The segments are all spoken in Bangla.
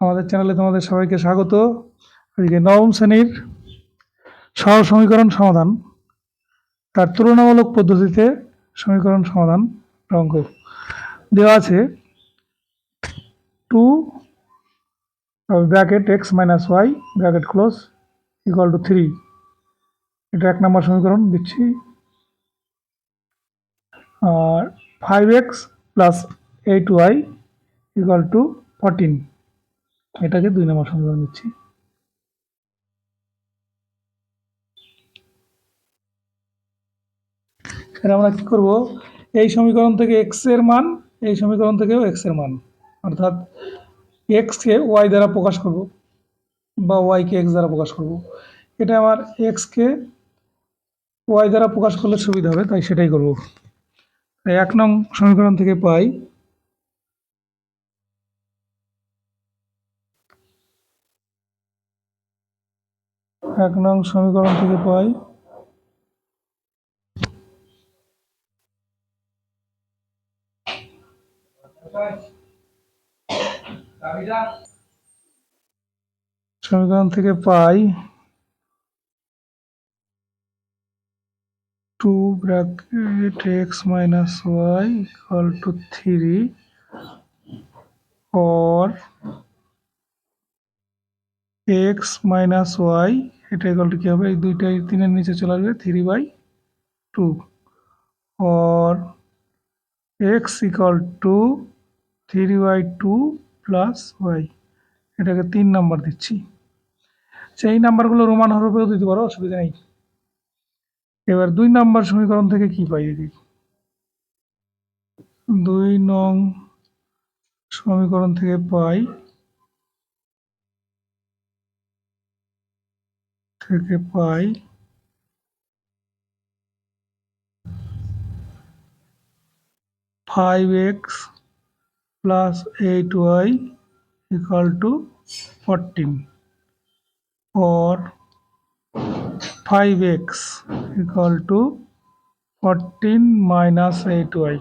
আমাদের চ্যানেলে তোমাদের সবাইকে স্বাগত। আজকে নবম শ্রেণির সহজ সমীকরণ সমাধান, তার তুলনামূলক পদ্ধতিতে সমীকরণ সমাধান অঙ্ক দেওয়া আছে two bracket x minus y bracket close equal to three এটা এক নম্বর সমীকরণ, দিচ্ছি। আর five x plus eight y equal to fourteen এটাকে দুই নম্বর সমীকরণ দিচ্ছি। আমরা কি করব? এই সমীকরণ থেকে এক্সের মান, এই সমীকরণ থেকেও এক্সের মান। অর্থাৎ এক্সকে ওয়াই দ্বারা প্রকাশ করব বা ওয়াইকে এক্স দ্বারা প্রকাশ করব। এটা আমার এক্সকে ওয়াই দ্বারা প্রকাশ করলে সুবিধা হবে, তাই সেটাই করব। এক নং সমীকরণ থেকে পাই এক নং সমীকরণ থেকে পাই। সমীকরণ থেকে পাই two bracket x minus y equal to three or x minus y এটা ইকুয়াল টু কী হবে? এই দুইটাই তিনের নিচে চলে আসবে three by two or x equal to three by two plus y এটাকে তিন নাম্বার দিচ্ছি। সেই নাম্বারগুলো রোমান হরফেও দিতে পারো, অসুবিধা নেই। এবার দুই নাম্বার সমীকরণ থেকে কি পাই দেখি। দুই নং সমীকরণ থেকে পাই থেকে পাই। Five x plus eight y equal to fourteen or 5x equal to 14 minus 8y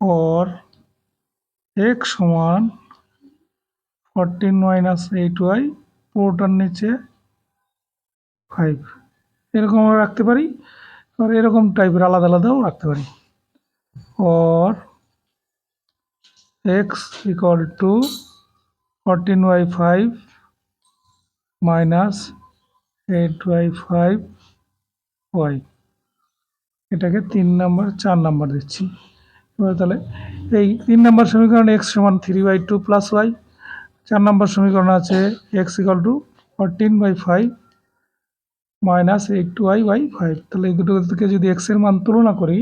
or x সমান 14 minus 8y পুরোটার নিচে 5 এরকম আমরা রাখতে পারি। আর এরকম টাইপের আলাদা আলাদাও রাখতে পারি। Or x equal to 14y 5 minus eight y five y এটাকে তিন নাম্বার, চার নাম্বার দিচ্ছি। এবার তাহলে এই তিন নাম্বার সমীকরণ এক্স সমান three by two plus y চার নাম্বার সমীকরণ আছে x equal to fourteen by five minus eight y by five. তাহলে এই দুটো থেকে যদি এক্সের মান তুলনা করি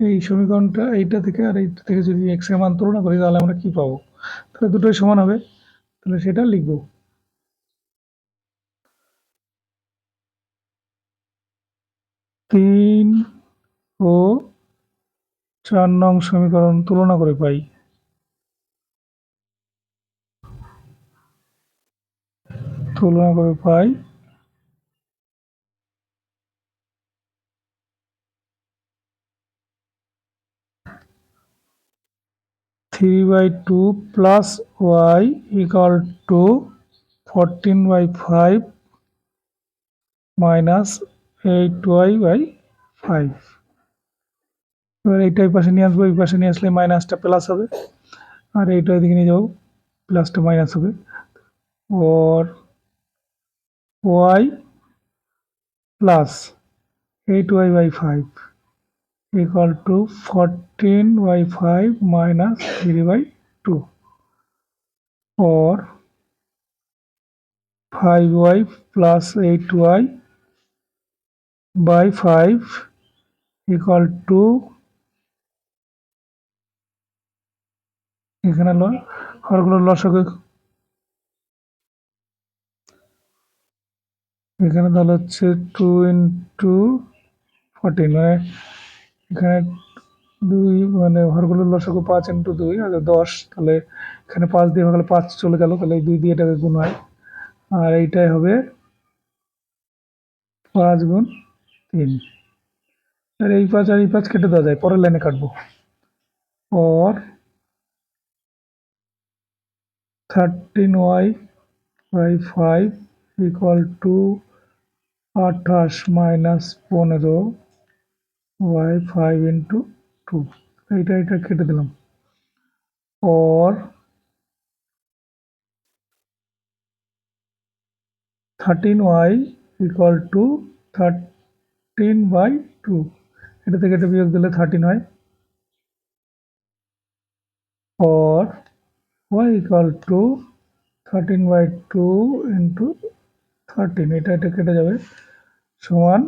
এই সমীকরণটা এইটা থেকে আর এইটা থেকে যদি এক্সের মান তুলনা করি, তাহলে আমরা কি পাবো? তাহলে দুটোই সমান হবে। তাহলে সেটা লিখব। তিন ও চার নং সমীকরণ তুলনা করে পাই। তুলনা করে পাই। Three by two plus y equal to fourteen by five minus eight y by five এবার এইটা এই পাশে নিয়ে আসব, এই পাশে নিয়ে আসলে মাইনাসটা প্লাস হবে। আর এইটা এদিকে নিয়ে যাব প্লাসটা মাইনাস হবে। Or y plus eight y by five equal to 14 by 5 minus 3 by 2 or 5y plus 8y by 5 equal to এখানে হরগুলো লসকে এখানে তাহলে হচ্ছে টু ইন্টু ফোরটিন মানে এখানে দুই মানে ঘরগুলোর লসগু পাঁচ ইন্টু দুই, আর দশ, তাহলে এখানে পাঁচ দিয়ে গেলে পাঁচ চলে গেল, তাহলে দুই দিয়ে এটাকে গুণ হয়। আর এইটাই হবে পাঁচ গুণ তিন। আর এই পাঁচ আর এই পাঁচ কেটে দেওয়া যায়, পরের লাইনে কাটবো। or 13y by 5 equal to 28 minus 15 by 5 into 2 এইটা এটা কেটে দিলাম or 13y equal to 13 by 2 এটা থেকে এটা বিয়োগ দিলে 13 হয় or y equal to 13 by 2 into 13 এটা এটা কেটে যাবে সমান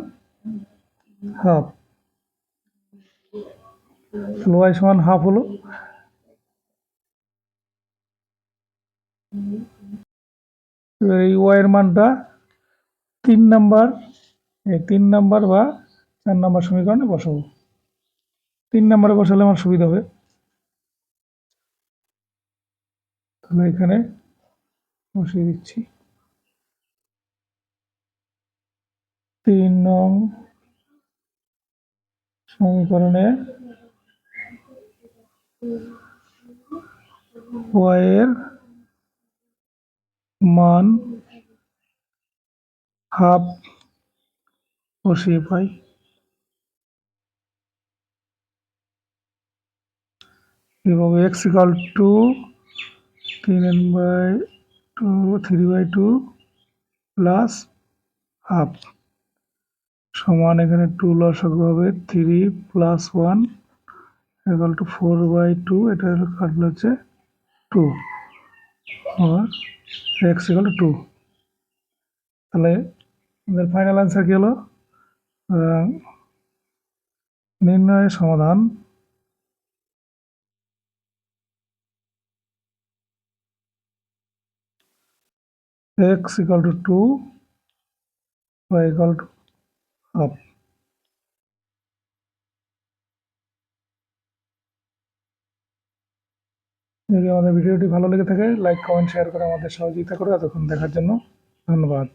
হাফ y সমান হাফ হলো। এবার এই এর মানটা তিন নাম্বার তিন নাম্বার বা চার নাম্বার সমীকরণে বসাবো। তিন নাম্বারে বসালে আমার সুবিধা হবে। তাহলে এখানে বসিয়ে দিচ্ছি। তিন নং সমীকরণে এর মান হাফ বসিয়ে পাই। এবং এক্স ইকাল টু তিন N by two three by two plus half সমান এখানে টু লসাগু হবে three plus one equal to four by two এটা কাটলে হচ্ছে টু আর এক্স টু টু তাহলে আমাদের ফাইনাল অ্যান্সার কী হলো? নির্ণয়ের সমাধান। x equal to 2 y equal to half যদি আমাদের ভিডিওটি ভালো লেগে থাকে লাইক কমেন্ট শেয়ার করে আমাদের সহযোগিতা করে। এতক্ষণ দেখার জন্য ধন্যবাদ।